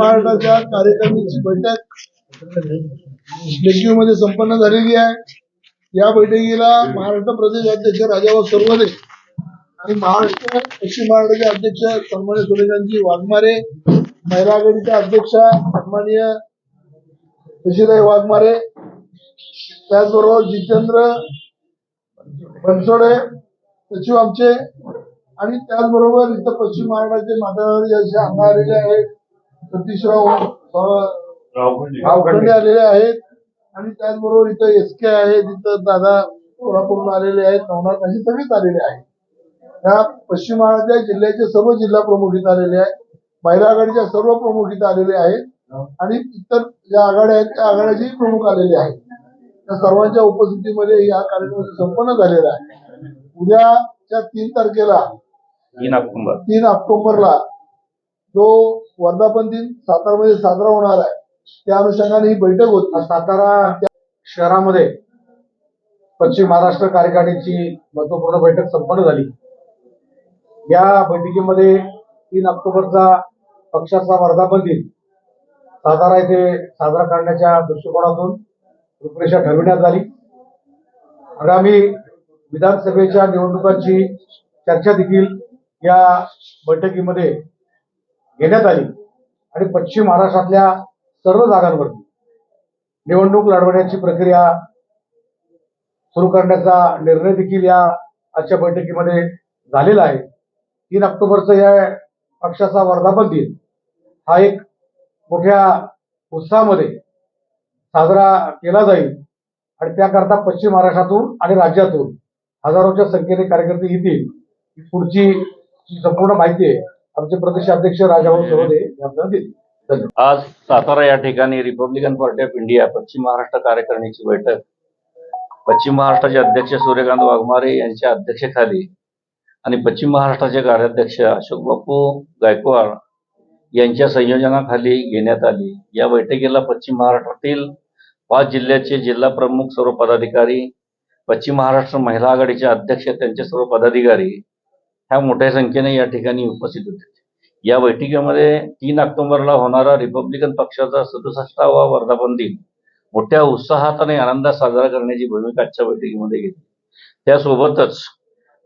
महाराष्ट्राच्या कार्यकारिणीची बैठकमध्ये संपन्न झालेली आहे. या बैठकीला महाराष्ट्र प्रदेश अध्यक्ष राजाभाऊ सरवदे आणि महाराष्ट्र पश्चिम महाराष्ट्राचे अध्यक्ष सन्मान्य सुरेशांजी वाघमारे महिला अध्यक्ष अध्यक्षा सन्माननीय शशीताई वाघमारे त्याचबरोबर जितेंद्र बनसोडे सचिव आमचे आणि त्याचबरोबर इथं पश्चिम महाराष्ट्राचे माता असे आमदार आलेले आहेत. सतीशराव गावखंडे आलेले आहेत. आणि त्याचबरोबर इथं एस के आहेत इथं दादा कोल्हापूरून आलेले आहेत नवनाथ असे सगळेच आलेले आहेत. या पश्चिम महाराष्ट्राच्या जिल्ह्याचे सर्व जिल्हा प्रमुख इथं आलेले आहेत. महिला आघाडीच्या सर्व प्रमुख इथं आलेले आहेत. आणि इतर ज्या आघाड्या आहेत त्या आघाड्याचेही प्रमुख आलेले आहेत. त्या सर्वांच्या उपस्थितीमध्ये या कार्यक्रम संपन्न झालेला आहे. उद्याच्या तीन तारखेला तीन ऑक्टोबर. तीन ऑक्टोबरला जो वर्धापन दिन सातारामध्ये साजरा होणार आहे. त्या अनुषंगाने ही बैठक होती. सातारा शहरामध्ये पश्चिम महाराष्ट्र कार्यकारिणीची महत्त्वपूर्ण बैठक संपन्न झाली. या बैठकीमध्ये तीन ऑक्टोबरचा पक्षाचा वर्धापन दिन सातारा येथे साजरा करण्याच्या दृष्टिकोनातून रूपरेषा ठरविण्यात आली. आगामी विधानसभेच्या निवडणुकांची चर्चा देखील या बैठकीमध्ये घेण्यात आली. आणि पश्चिम महाराष्ट्रातल्या सर्व जागांवरती निवडणूक लढवण्याची प्रक्रिया सुरू करण्याचा निर्णय देखील या आजच्या बैठकीमध्ये झालेला आहे. तीन ऑक्टोबरचा या पक्षाचा वर्धापन दिन हा एक मोठ्या उत्साहामध्ये साजरा केला जाईल. आणि त्याकरता पश्चिम महाराष्ट्रातून आणि राज्यातून हजारोच्या संख्येने कार्यकर्ते येतील. ही पुढची संपूर्ण माहिती आहे आमचे प्रदेशाध्यक्ष राजाभाऊ सरोदे आज सातारा या ठिकाणी रिपब्लिकन पार्टी ऑफ इंडिया पश्चिम महाराष्ट्र कार्यकारिणीची बैठक. पश्चिम महाराष्ट्राचे अध्यक्ष सूर्यकांत वाघमारे यांच्या अध्यक्षतेखाली आणि पश्चिम महाराष्ट्राचे कार्याध्यक्ष अशोक बापू गायकवाड यांच्या संयोजनाखाली घेण्यात आली. या बैठकीला पश्चिम महाराष्ट्रातील पाच जिल्ह्याचे जिल्हा प्रमुख सर्व पदाधिकारी पश्चिम महाराष्ट्र महिला आघाडीचे अध्यक्ष त्यांचे सर्व पदाधिकारी ह्या मोठ्या संख्येने या ठिकाणी उपस्थित होते. या बैठकीमध्ये तीन ऑक्टोबरला होणारा रिपब्लिकन पक्षाचा सदुसष्टावा वर्धापन दिन मोठ्या उत्साहात आणि आनंदात साजरा करण्याची भूमिका आजच्या बैठकीमध्ये घेतली. त्यासोबतच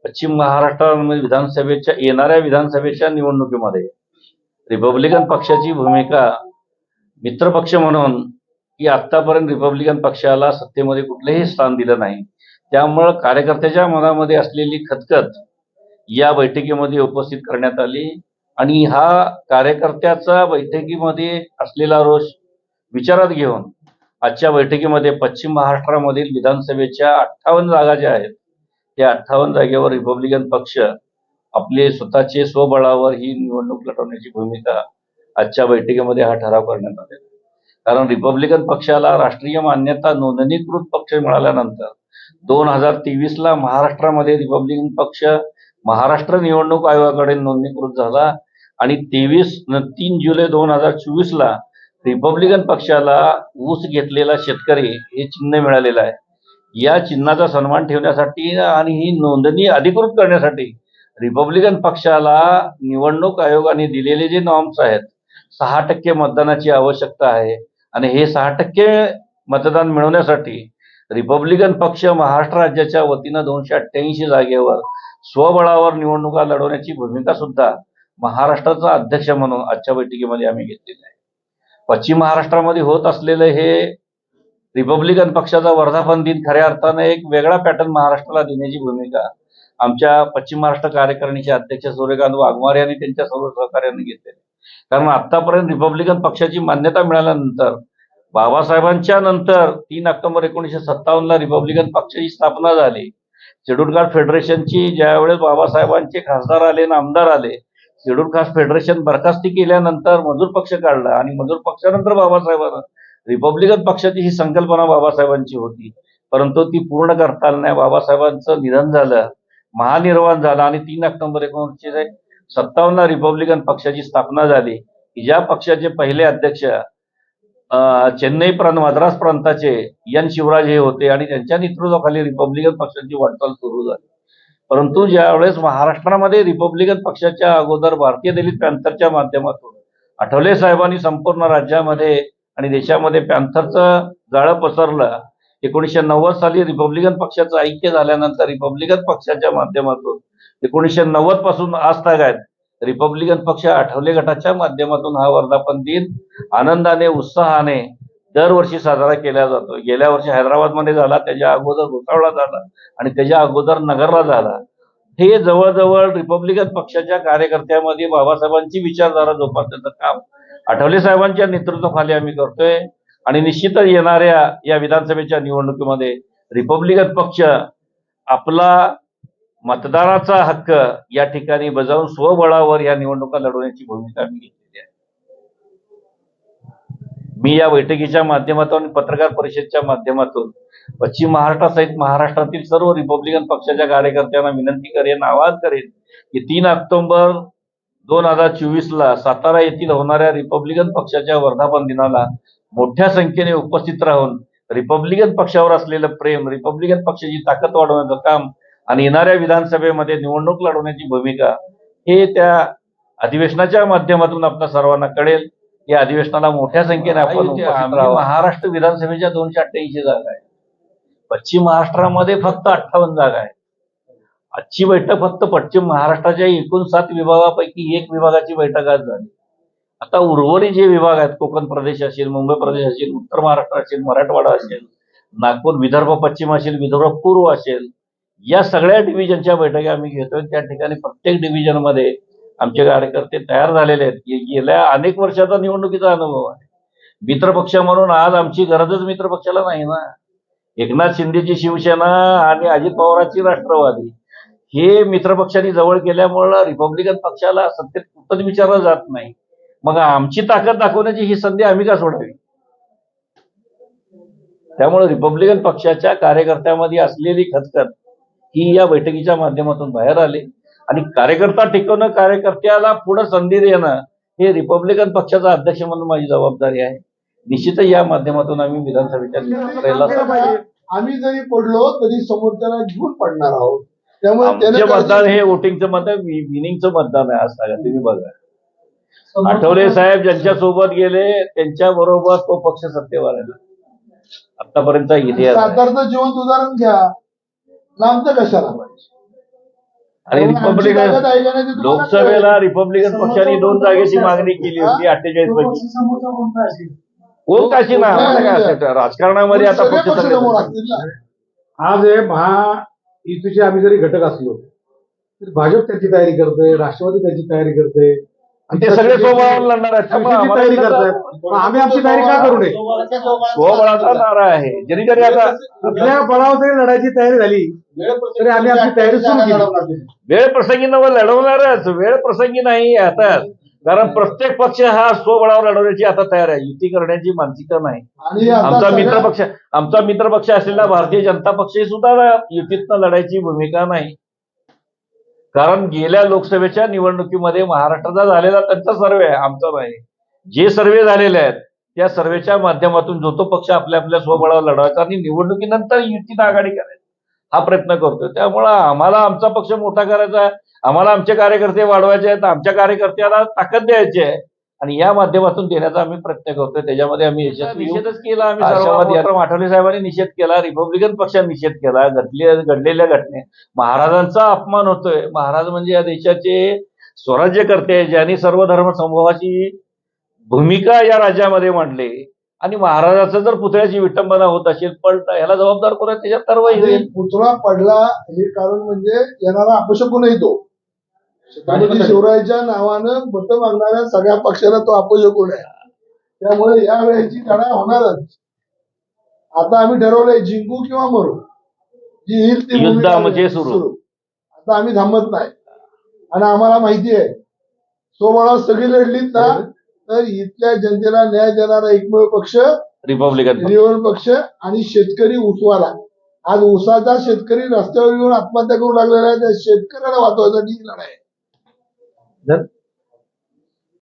पश्चिम महाराष्ट्रामध्ये विधानसभेच्या येणाऱ्या विधानसभेच्या निवडणुकीमध्ये रिपब्लिकन पक्षाची भूमिका मित्रपक्ष म्हणून की आतापर्यंत रिपब्लिकन पक्षाला सत्तेमध्ये कुठलेही स्थान दिलं नाही. त्यामुळं कार्यकर्त्याच्या मनामध्ये असलेली खतखत या बैठकीमध्ये उपस्थित करण्यात आली आणि हा कार्यकर्त्याचा बैठकीमध्ये असलेला रोष विचारात घेऊन आजच्या बैठकीमध्ये पश्चिम महाराष्ट्रामधील विधानसभेच्या अठ्ठावन्न जागा ज्या आहेत त्या अठ्ठावन्न जागेवर रिपब्लिकन पक्ष आपले स्वतःचे स्वबळावर ही निवडणूक लढवण्याची भूमिका आजच्या बैठकीमध्ये हा ठराव करण्यात आलेला कारण रिपब्लिकन पक्षाला राष्ट्रीय मान्यता नोंदणीकृत पक्ष मिळाल्यानंतर दोन हजार तेवीस ला महाराष्ट्रामध्ये रिपब्लिकन पक्ष महाराष्ट्र निवडणूक आयोगाकडे नोंदणीकृत झाला आणि तेवीस तीन जुलै दोन हजार चोवीस ला रिपब्लिकन पक्षाला ऊस घेतलेला शेतकरी हे चिन्ह मिळालेलं आहे. या चिन्हाचा सन्मान ठेवण्यासाठी आणि ही नोंदणी अधिकृत करण्यासाठी रिपब्लिकन पक्षाला निवडणूक आयोगाने दिलेले जे नॉर्म्स आहेत सहा टक्के मतदानाची आवश्यकता आहे आणि हे सहा टक्के मतदान मिळवण्यासाठी रिपब्लिकन पक्ष महाराष्ट्र राज्याच्या वतीनं दोनशे अठ्ठ्याऐंशी जागेवर स्वबळावर निवडणुका लढवण्याची भूमिका सुद्धा महाराष्ट्राचा अध्यक्ष म्हणून आजच्या बैठकीमध्ये आम्ही घेतलेली आहे. पश्चिम महाराष्ट्रामध्ये होत असलेलं हे रिपब्लिकन पक्षाचा वर्धापन दिन खऱ्या अर्थानं एक वेगळा पॅटर्न महाराष्ट्राला देण्याची भूमिका आमच्या पश्चिम महाराष्ट्र कार्यकारिणीचे अध्यक्ष सूर्यकांत वाघमारे यांनी त्यांच्या सर्व सहकार्याने घेतलेले कारण आतापर्यंत रिपब्लिकन पक्षाची मान्यता मिळाल्यानंतर बाबासाहेबांच्या नंतर तीन ऑक्टोबर एकोणीशे सत्तावन्न ला रिपब्लिकन पक्षाची स्थापना झाली. शेड्यूल कास्ट फेडरेशनची ज्यावेळेस बाबासाहेबांचे खासदार आले आणि आमदार आले शेड्यूल कास्ट फेडरेशन बरखास्ती केल्यानंतर मजूर पक्ष काढला आणि मजूर पक्षानंतर बाबासाहेबांना रिपब्लिकन पक्षाची ही संकल्पना बाबासाहेबांची होती. परंतु ती पूर्ण करता आली नाही. बाबासाहेबांचं निधन झालं महानिर्वाण झालं आणि तीन ऑक्टोबर एकोणीसशे सत्तावन्न रिपब्लिकन पक्षाची स्थापना झाली. की ज्या पक्षाचे पहिले अध्यक्ष चेन्नई प्रांत मद्रास प्रांताचे एन शिवराज हे होते आणि त्यांच्या नेतृत्वाखाली रिपब्लिकन पक्षाची वाटचाल सुरू झाली. परंतु ज्यावेळेस महाराष्ट्रामध्ये रिपब्लिकन पक्षाच्या अगोदर भारतीय दलित पॅन्थरच्या माध्यमातून आठवले साहेबांनी संपूर्ण राज्यामध्ये आणि देशामध्ये पॅन्थरचं जाळं पसरलं एकोणीसशे नव्वद साली रिपब्लिकन पक्षाचं ऐक्य झाल्यानंतर रिपब्लिकन पक्षाच्या माध्यमातून एकोणीसशे नव्वदपासून आज तागायत रिपब्लिकन पक्ष आठवले गटाच्या माध्यमातून हा वर्धापन दिन आनंदाने उत्साहाने दरवर्षी साजरा केला जातो. गेल्या वर्षी हैदराबादमध्ये झाला त्याच्या अगोदर भुसावळला झाला आणि त्याच्या अगोदर नगरला झाला. हे जवळजवळ रिपब्लिकन पक्षाच्या कार्यकर्त्यामध्ये बाबासाहेबांची विचारधारा जोपासण्याचं काम आठवले साहेबांच्या नेतृत्वाखाली आम्ही करतोय. आणि निश्चितच येणाऱ्या या विधानसभेच्या निवडणुकीमध्ये रिपब्लिकन पक्ष आपला मतदाराचा हक्क या ठिकाणी बजावून स्वबळावर या निवडणुका लढवण्याची भूमिका मी घेतलेली आहे. मी या बैठकीच्या माध्यमातून पत्रकार परिषदेच्या माध्यमातून पश्चिम महाराष्ट्रासहित महाराष्ट्रातील सर्व रिपब्लिकन पक्षाच्या कार्यकर्त्यांना विनंती करेन आवाहन करेन की तीन ऑक्टोबर दोन हजार चोवीस ला सातारा येथील होणाऱ्या रिपब्लिकन पक्षाच्या वर्धापन दिनाला मोठ्या संख्येने उपस्थित राहून रिपब्लिकन पक्षावर असलेलं प्रेम रिपब्लिकन पक्षाची ताकद वाढवण्याचं काम आणि येणाऱ्या विधानसभेमध्ये निवडणूक लढवण्याची भूमिका हे त्या अधिवेशनाच्या माध्यमातून आपल्या सर्वांना कळेल. या अधिवेशनाला मोठ्या संख्येने आपण. महाराष्ट्र विधानसभेच्या दोनशे अठ्ठ्याऐंशी जागा आहे पश्चिम महाराष्ट्रामध्ये फक्त अठ्ठावन्न जागा आहे आजची बैठक फक्त पश्चिम महाराष्ट्राच्या एकूण सात विभागापैकी एक विभागाची बैठक आज झाली. आता उर्वरित जे विभाग आहेत कोकण प्रदेश असेल मुंबई प्रदेश असेल उत्तर महाराष्ट्र असेल मराठवाडा असेल नागपूर विदर्भ पश्चिम असेल विदर्भ पूर्व असेल या सगळ्या डिव्हिजनच्या बैठका आम्ही घेतोय. त्या ठिकाणी प्रत्येक डिव्हिजनमध्ये आमचे कार्यकर्ते तयार झालेले आहेत. गेल्या अनेक वर्षाचा निवडणुकीचा अनुभव आहे. मित्रपक्ष म्हणून आज आमची गरजच मित्रपक्षाला नाही ना. एकनाथ शिंदेची शिवसेना आणि अजित पवारांची राष्ट्रवादी. हे मित्रपक्षांनी जवळ केल्यामुळं रिपब्लिकन पक्षाला सत्तेत कुठंच विचारलं जात नाही. मग आमची ताकद दाखवण्याची ही संधी आम्ही का सोडावी? त्यामुळे रिपब्लिकन पक्षाच्या कार्यकर्त्यामध्ये असलेली खतखत ही या बैठकीच्या माध्यमातून बाहेर आली. आणि कार्यकर्ता टिकवणं कार्यकर्त्याला पुढे संधी देणं हे रिपब्लिकन पक्षाचा अध्यक्ष म्हणून माझी जबाबदारी आहे. निश्चितच या माध्यमातून आम्ही विधानसभेच्या निवडणुकीला आम्ही जरी पडलो तरी समोरच्याला घेऊन पडणार आहोत. त्यामुळे मतदान हे वोटिंगचं मतदान विनिंगचं मतदान आहे आज सांगा तुम्ही बघा. आठवले साहेब ज्यांच्या सोबत गेले त्यांच्या बरोबर तो पक्ष सत्तेवर आहे आतापर्यंतचा इतिहास आहे. जिवंत उदाहरण घ्या. लांबचं कशाला पाहिजे? आणि रिपब्लिकन लोकसभेला रिपब्लिकन पक्षाने दोन जागेची मागणी केली होती अठ्ठेचाळीस पैकी. कोण काशी ना? राजकारणामध्ये आता पक्ष आज हे महायुतीचे आम्ही जरी घटक असलो तरी भाजप त्याची तयारी करते राष्ट्रवादी त्याची तयारी करते आणि ते सगळे स्वबळावर लढणार आहेत. त्यामुळे तयारी आम्हाला करतायत मग आम्ही आमची तयारी का करू नये? स्वबळाचा नारा आहे. जरी जरी आता आपल्या बळावर जरी लढायची तयारी झाली तरी आम्ही आपली तयारी सुरू केली. वेळ प्रसंगी नव लढवणारच. वेळ प्रसंगी नाही आता. कारण प्रत्येक पक्ष हा स्वबळावर लढवण्याची आता तयार आहे. युती करण्याची मानसिकता नाही. आमचा मित्र पक्ष आमचा मित्र पक्ष असलेला भारतीय जनता पक्षही सुद्धा युतीतनं लढायची भूमिका नाही. कारण गेल्या लोकसभेच्या निवडणुकीमध्ये महाराष्ट्राचा झालेला त्यांचा सर्वे आहे आमचा नाही. जे सर्वे झालेले आहेत त्या सर्वेच्या माध्यमातून जो तो पक्ष आपल्या आपल्या स्वबळावर लढवायचा आणि निवडणुकीनंतर युतीनं आघाडी करायची हा प्रयत्न करतोय. त्यामुळं आम्हाला आमचा पक्ष मोठा करायचा आहे. आम्हाला आमचे कार्यकर्ते वाढवायचे आहेत. आमच्या कार्यकर्त्याला ताकद द्यायची आहे. आणि या माध्यमातून देण्याचा आम्ही प्रयत्न करतोय. त्याच्यामध्ये आम्ही यशस्वी. निषेधच केला आम्ही आठवले साहेबांनी निषेध केला रिपब्लिकन पक्षाने निषेध केला घडले घडलेल्या घटने. महाराजांचा अपमान होतोय. महाराज म्हणजे या देशाचे स्वराज्यकर्ते ज्यांनी सर्व धर्म समूहाची भूमिका या राज्यामध्ये मांडली. आणि महाराजाचं जर पुतळ्याची विटंबना होत असेल पण ह्याला जबाबदार कोण आहे? त्याच्यात कारवाई होईल. पुतळा पडला हे कारण म्हणजे येणारा अपशकूनही तो. छत्रपती शिवरायाच्या नावानं मत मागणाऱ्या सगळ्या पक्षाला तो अपशकून आहे? त्यामुळे या वेळेची लढाई होणारच. आता आम्ही ठरवलंय जिंकू किंवा मरू. जी येईल ती म्हणजे सुरू. आता आम्ही थांबत नाही. आणि आम्हाला माहिती आहे सोबळावर सगळी लढलीत ना तर इथल्या जनतेला न्याय देणारा एकमेव पक्ष रिपब्लिकन पक्ष. निवड पक्ष आणि शेतकरी ऊसवाला आज ऊसाचा शेतकरी रस्त्यावर येऊन आत्महत्या करू लागलेला आहे त्या शेतकऱ्याला वाचवण्यासाठी ही लढाई आहे.